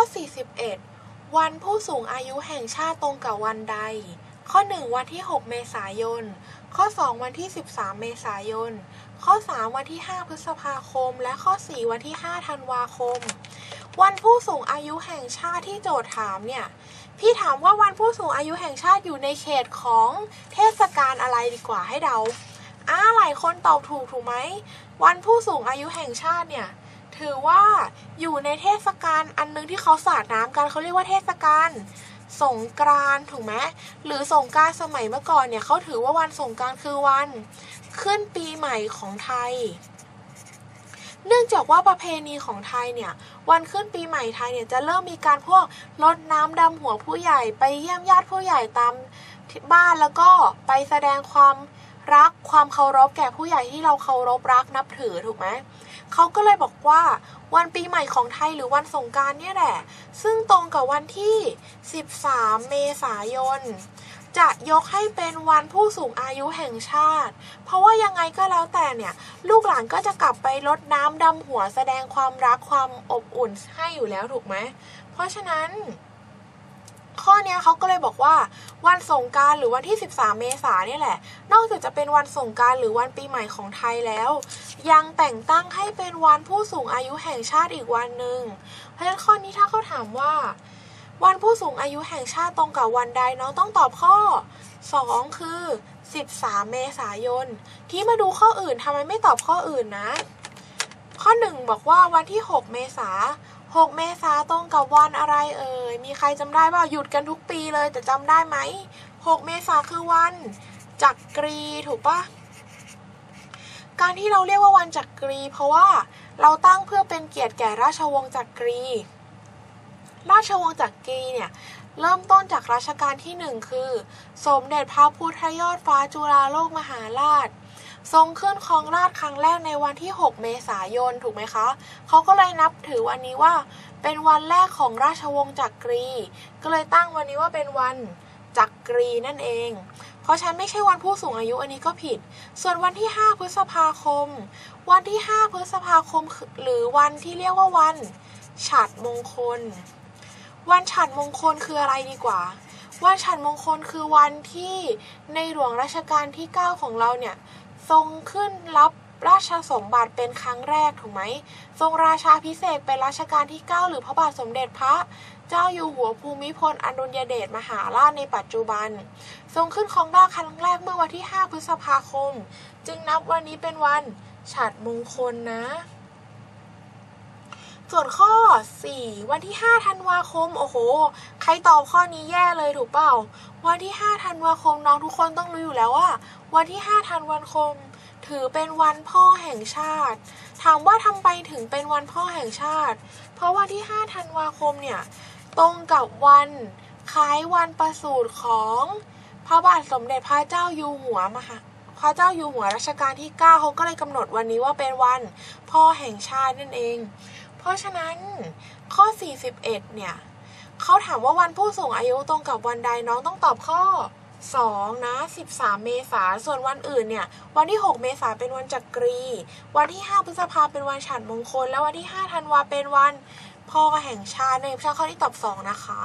ข้อ 41 วันผู้สูงอายุแห่งชาติตรงกับวันใด ข้อ 1 วันที่ 6 เมษายน ข้อ 2 วันที่ 13 เมษายน ข้อ 3 วันที่ 5 พฤษภาคม และข้อ 4 วันที่ 5 ธันวาคม วันผู้สูงอายุแห่งชาติที่โจทย์ถามเนี่ย พี่ถามว่าวันผู้สูงอายุแห่งชาติอยู่ในเขตของเทศกาลอะไรดีกว่าให้เดาอ่าหลายคนตอบถูกถูกไหม วันผู้สูงอายุแห่งชาติเนี่ย ถือว่าอยู่ในเทศกาลอันนึงที่เขาสาดน้ำกันเขาเรียกว่าเทศกาลสงกรานถูกไหมหรือสงกานต์สมัยเมื่อก่อนเนี่ยเขาถือว่าวันสงกรานคือวัน ขึ้นปีใหม่ของไทย เนื่องจากว่าประเพณีของไทยเนี่ยวันขึ้นปีใหม่ไทยเนี่ยจะเริ่มมีการพวกรดน้ำดำหัวผู้ใหญ่ไปเยี่ยมญาติผู้ใหญ่ตามบ้านแล้วก็ไปแสดงความ รักความเคารพแก่ผู้ใหญ่ที่เราเคารพรักนับถือถูกไหมเขาก็เลยบอกว่าวันปีใหม่ของไทยหรือวันสงการเนี่ยแหละ ซึ่งตรงกับวันที่ 13 เมษายน จะยกให้เป็นวันผู้สูงอายุแห่งชาติ เพราะว่ายังไงก็แล้วแต่เนี่ย ลูกหลานก็จะกลับไปรดน้ำดำหัวแสดงความรักความอบอุ่นให้อยู่แล้วถูกไหม เพราะฉะนั้น ข้อนี้เขาก็เลยบอกว่า วันสงการหรือวันที่ 13 เมษายนเนี่ยแหละ นอกจากจะเป็นวันสงการหรือวันปีใหม่ของไทยแล้ว ยังแต่งตั้งให้เป็นวันผู้สูงอายุแห่งชาติอีกวันหนึ่งเพราะฉะนั้นข้อนี้ถ้าเขาถามว่า วันผู้สูงอายุแห่งชาติตรงกับวันใดน้องต้องตอบข้อ 2 คือ 13 เมษายน ที่มาดูข้ออื่นทำไมไม่ตอบข้ออื่นนะ ข้อ 1 บอกว่าวันที่ 6 เมษา 6 เมษาตรงกับวันอะไรเอ่ย มีใครจำได้ว่าหยุดกันทุกปีเลยแต่จำได้ไหม 6 เมษาคือวันจักรีถูกปะการที่เราเรียกว่าวันจักรี เพราะว่าเราตั้งเพื่อเป็นเกียรติแก่ราชวงศ์จักรี ราชวงศ์จักรีเนี่ยเริ่มต้นจากรัชกาลที่หนึ่งคือ สมเด็จพระพุทธยอดฟ้าจุฬาโลกมหาราช ทรงขึ้นครองราชครั้งแรกในวันที่ 6 เมษายนถูกไหมคะ เขาก็เลยนับถือวันนี้ว่า เป็นวันแรกของราชวงศ์จักรี ก็เลยตั้งวันนี้ว่าเป็นวันจักรีนั่นเอง เพราะฉันไม่ใช่วันผู้สูงอายุอันนี้ก็ผิด ส่วนวันที่ 5 พฤษภาคม วันที่ 5 พฤษภาคม หรือวันที่เรียกว่าวันฉัตรมงคล วันฉัตรมงคลคืออะไรดีกว่า วันฉัตรมงคลคือวันที่ในหลวงรัชกาลที่ 9 ของเราเนี่ย ทรงขึ้นรับราชสมบัติเป็นครั้งแรกถูกไหม ทรงราชาพิเศษเป็นรัชกาลที่ 9 หรือพระบาทสมเด็จพระ เจ้าอยู่หัวภูมิพลอดุลยเดชมหาราชในปัจจุบัน ทรงขึ้นครองราชครั้งแรกเมื่อวันที่ 5 พฤษภาคม จึงนับวันนี้เป็นวันฉัตรมงคลนะ ส่วนข้อ 4 วันที่ 5 ธันวาคม โอ้โห ใครตอบข้อนี้แย่เลยถูกเปล่า วันที่ 5 ธันวาคมน้องทุกคนต้องรู้อยู่แล้วว่า วันที่ 5 ธันวาคม ถือเป็นวันพ่อแห่งชาติ ถามว่าทำไปถึงเป็นวันพ่อแห่งชาติ เพราะวันที่ 5 ธันวาคมเนี่ย ตรงกับวันคล้ายวันประสูติของพระบาทสมเด็จพระเจ้าอยู่หัวมหาพระเจ้าอยู่หัวรัชกาลที่ 9 เขาก็เลยกำหนดวันนี้ว่าเป็นวันพ่อแห่งชาตินั่นเอง ราะฉะนั้นข้อ 41 เนี่ยเขาถามว่าวันผู้สูงอายุตรงกับวันใดน้องต้องตอบข้อ 2 นะ 13 เมษาส่วนวันอื่นเนี่ย วันที่ 6 เมษาเป็นวันจักรี วันที่ 5 พฤษภาเป็นวันฉันมงคล และวันที่ 5 ธันวาเป็นวันพ่อแห่งชาติในชาข้อที่ตอบ 2 นะคะ